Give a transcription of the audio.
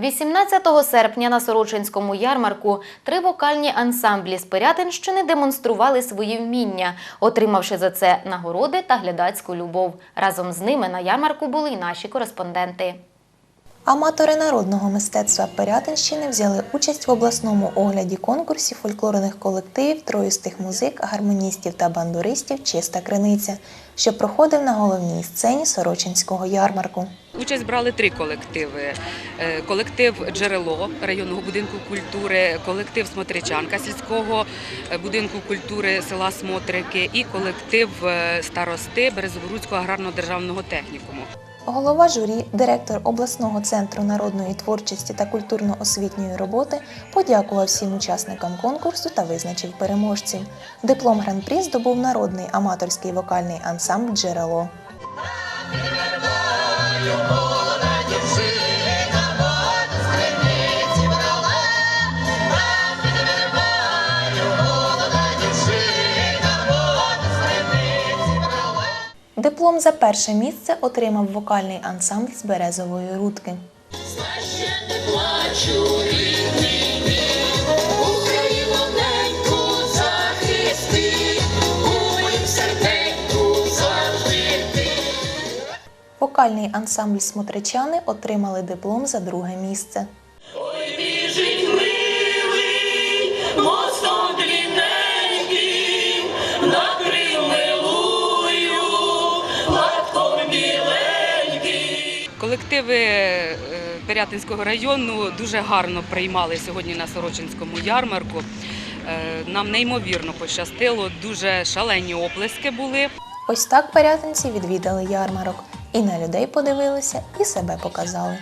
18 серпня на Сорочинському ярмарку три вокальні ансамблі з Пирятинщини демонстрували свої вміння, отримавши за це нагороди та глядацьку любов. Разом з ними на ярмарку були й наші кореспонденти. Аматори народного мистецтва Пирятинщини взяли участь в обласному огляді конкурсі фольклорних колективів троїстих музик, гармоністів та бандуристів Чиста криниця, що проходив на головній сцені Сорочинського ярмарку. Участь брали три колективи: Е, колектив Джерело районного будинку культури, колектив Смотричанка сільського е, будинку культури села Смотрики і колектив е, старости Березоворуцького аграрно-державного технікуму. Голова журі, директор обласного центру народної творчості та культурно-освітньої роботи подякував всім учасникам конкурсу та визначив переможців. Диплом гран-прі здобув народний аматорський вокальний ансамбль Джерело. Диплом за перше місце отримав вокальний ансамбль з березової рудки. Вокальний ансамбль Смотричани отримали диплом за друге місце. Ой, біжить Колективи е, Пирятинського району дуже гарно приймали сьогодні на Сорочинському ярмарку. Е, Нам неймовірно пощастило, дуже шалені оплески були. Ось так порятинці відвідали ярмарок і на людей подивилися, і себе показали.